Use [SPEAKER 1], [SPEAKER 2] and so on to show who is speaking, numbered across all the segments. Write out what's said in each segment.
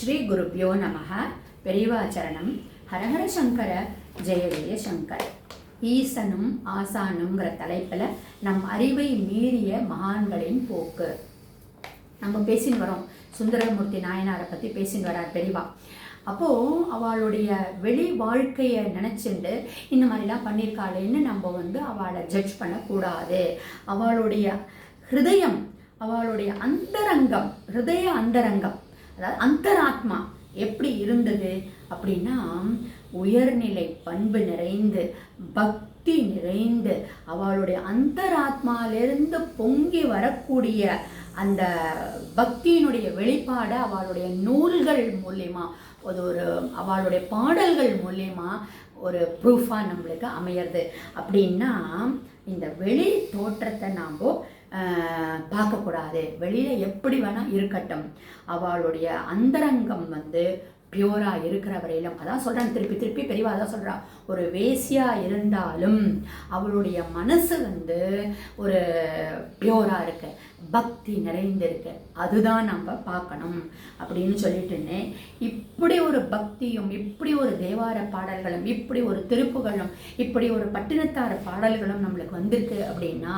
[SPEAKER 1] ஸ்ரீ குருப்பியோ நமக பெரியவாச்சரணம் ஹரஹர சங்கர. ஜெய ஜெய சங்கர். ஈசனும் ஆசானுங்கிற தலைப்பில் நம் அறிவை மீறிய மகான்களின் போக்கு. நம்ம பேசின்னு வரோம். சுந்தரமூர்த்தி நாயனாரை பற்றி பேசின்னு வரார் பெரியவா அப்போது அவளுடைய வெளி வாழ்க்கையை நினச்சிண்டு இந்த மாதிரிலாம் பண்ணியிருக்காளேன்னு நம்ம வந்து அவளை ஜட்ஜ் பண்ணக்கூடாது. அவளுடைய ஹிருதயம் அவளுடைய அந்தரங்கம் ஹிருதய அந்தரங்கம் அதாவது அந்தராத்மா எப்படி இருந்தது அப்படின்னா உயர்நிலை பண்பு நிறைந்து பக்தி நிறைந்து அவளுடைய அந்தராத்மாவிலிருந்து பொங்கி வரக்கூடிய அந்த பக்தியினுடைய வெளிப்பாடை அவளுடைய நூல்கள் மூலியமா அது ஒரு அவளுடைய பாடல்கள் மூலியமா ஒரு ப்ரூஃபாக நம்மளுக்கு அமையிறது. அப்படின்னா இந்த வெளி தோற்றத்தை நாம் பார்க்கக்கூடாது. வெளியில் எப்படி வேணால் இருக்கட்டும். அவளுடைய அந்தரங்கம் வந்து பியூராக இருக்கிற வரையிலும். அதான் சொல்கிறான் திருப்பி திருப்பி பெரியவா அதான் சொல்கிறான் ஒரு வேசியாக இருந்தாலும் அவளுடைய மனசு வந்து ஒரு பியூராக இருக்கு. பக்தி நிறைந்திருக்கு அதுதான் நம்ம பார்க்கணும் அப்படின்னு சொல்லிட்டுன்னு இப்படி ஒரு பக்தியும் இப்படி ஒரு தேவார பாடல்களும் இப்படி ஒரு திருப்புகளும் இப்படி ஒரு பட்டினத்தார பாடல்களும் நம்மளுக்கு வந்திருக்கு அப்படின்னா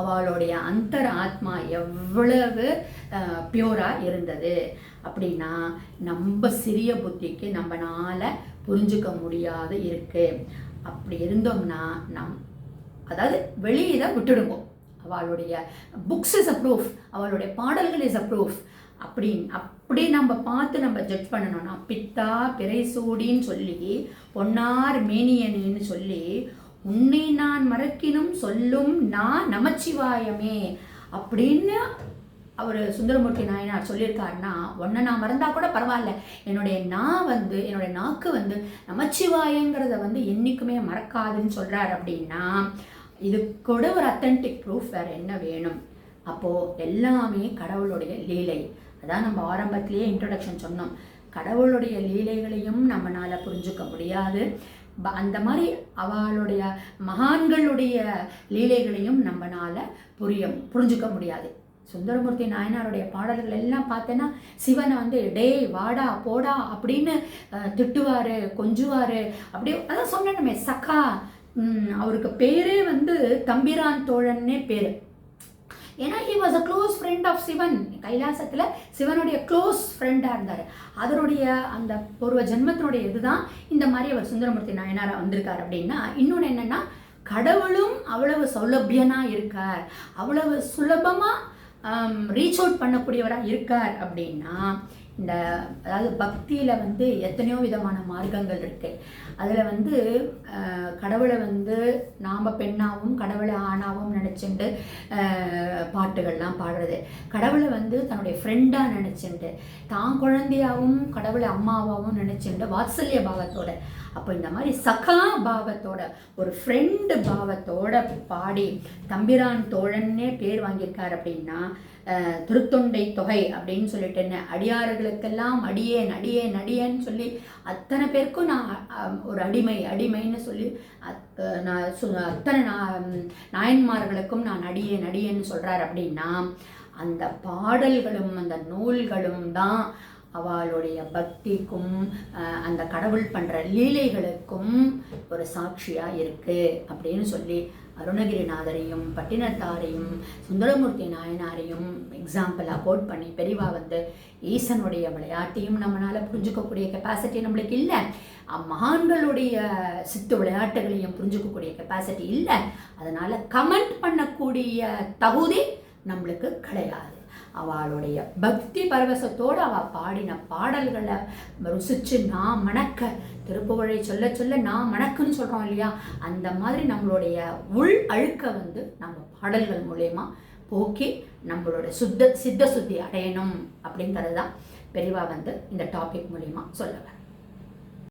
[SPEAKER 1] அவளுடைய அந்தர் ஆத்மா எவ்வளவு பியூராக இருந்தது. அப்படின்னா நம்ம சிறிய புத்திக்கு நம்மளால் புரிஞ்சுக்க முடியாத இருக்குது அப்படி இருந்தோம்னா நம் அதாவது வெளியில விட்டுடுவோம் அவளுடைய புக்ஸ் இஸ் அ ப்ரூஃப் அவளுடைய பாடல்கள் இஸ் அ ப்ரூஃப் அப்படின்னு அப்படி நம்ம பார்த்து நம்ம ஜட்ஜ் பண்ணணும்னா பித்தா பிறைசூடின்னு சொல்லி பொன்னார் மேனியனின்னு சொல்லி உன்னை நான் மறக்கினும் சொல்லும் நான் நமச்சிவாயமே அப்படின்னு அவர் சுந்தரமூர்த்தி நாயனார் சொல்லியிருக்காருன்னா ஒன்றை நான் மறந்தால் கூட பரவாயில்ல. என்னுடைய நான் வந்து என்னுடைய நாக்கு வந்து நமச்சிவாயங்கிறத வந்து என்றைக்குமே மறக்காதுன்னு சொல்கிறார் அப்படின்னா இது கூட ஒரு அத்தன்டிக் ப்ரூஃப் வேறு என்ன வேணும்? அப்போது எல்லாமே கடவுளுடைய லீலை. அதான் நம்ம ஆரம்பத்திலேயே இன்ட்ரடக்ஷன் சொன்னோம். கடவுளுடைய லீலைகளையும் நம்மளால் புரிஞ்சுக்க முடியாது. அந்த மாதிரி அவளுடைய மகான்களுடைய லீலைகளையும் நம்மளால் புரிய புரிஞ்சுக்க முடியாது. சுந்தரமூர்த்தி நாயனாருடைய பாடல்கள் எல்லாம் பார்த்தேன்னா சிவனை வந்து டேய் வாடா போடா அப்படின்னு திட்டுவார் கொஞ்சுவார். அப்படி அதான் சொன்னேன் சக்கா அவருக்கு பேரே வந்து தம்பிரான் தோழன்னே பேர். ஏன்னா he was a close friend of Sivan. கைலாசத்தில் சிவனுடைய க்ளோஸ் ஃப்ரெண்டாக இருந்தார். அதனுடைய அந்த பூர்வ ஜென்மத்தினுடைய இதுதான். இந்த மாதிரி அவர் சுந்தரமூர்த்தி நாயனாராக வந்திருக்கார் அப்படின்னா இன்னொன்று என்னென்னா கடவுளும் அவ்வளவு சௌலபியனாக இருக்கார். அவ்வளவு சுலபமாக ரீச் அவுட் பண்ணக்கூடியவராக இருக்கார் அப்படின்னா இந்த அதாவது பக்தியில் வந்து எத்தனையோ விதமான மார்க்கங்கள் இருக்குது அதில் வந்து கடவுளை வந்து நாம் பெண்ணாகவும் கடவுளை ஆணாகவும் நினச்சிண்டு பாட்டுகள்லாம் பாடுறது. கடவுளை வந்து தன்னுடைய ஃப்ரெண்டாக நினச்சிண்டு தான் குழந்தையாகவும் கடவுளை அம்மாவாகவும் நினச்சிண்டு வாத்சல்ய பாவத்தோட. அப்போ இந்த மாதிரி சகா பாவத்தோட ஒரு ஃப்ரெண்டு பாவத்தோட பாடி தம்பிரான் தோழன்னே பேர் வாங்கியிருக்கார் அப்படின்னா திருத்தொண்டை தொகை அப்படின்னு சொல்லிட்டு என்ன அவர்களுக்கெல்லாம் அடியேன் அடியேன் அடியேன்னு சொல்லி அத்தனை பேருக்கும் நான் ஒரு அடிமை அடிமைன்னு சொல்லி நான் அத்தனை நாயன்மார்களுக்கும் நான் அடியேன் அடியேன்னு சொல்கிறார் அப்படின்னா அந்த பாடல்களும் அந்த நூல்களும் தான் அவளுடைய பக்திக்கும் அந்த கடவுள் பண்ணுற லீலைகளுக்கும் ஒரு சாட்சியாக இருக்குது அப்படின்னு சொல்லி அருணகிரிநாதரையும் பட்டினத்தாரையும் சுந்தரமூர்த்தி நாயனாரையும் எக்ஸாம்பிளாக கோட் பண்ணி பெரிவா வந்து ஈசனுடைய விளையாட்டையும் நம்மளால் புரிஞ்சுக்கக்கூடிய கெப்பாசிட்டி நம்மளுக்கு இல்லை. மகான்களுடைய சித்து விளையாட்டுகளையும் புரிஞ்சுக்கக்கூடிய கெப்பாசிட்டி இல்லை. அதனால் கமெண்ட் பண்ணக்கூடிய தகுதி நம்மளுக்கு கிடையாது. அவளுடைய பக்தி பரவசத்தோடு அவள் பாடின பாடல்களை ருசிச்சு நான் மணக்க திருப்புகழை சொல்ல சொல்ல நான் மணக்குன்னு சொல்கிறோம் இல்லையா? அந்த மாதிரி நம்மளுடைய உள் அழுக்க வந்து நம்ம பாடல்கள் மூலயமா போக்கி நம்மளோட சுத்த சித்த சுத்தி அடையணும் அப்படிங்கிறது தான் பெரிவா வந்து இந்த டாபிக் மூலிமா சொல்ல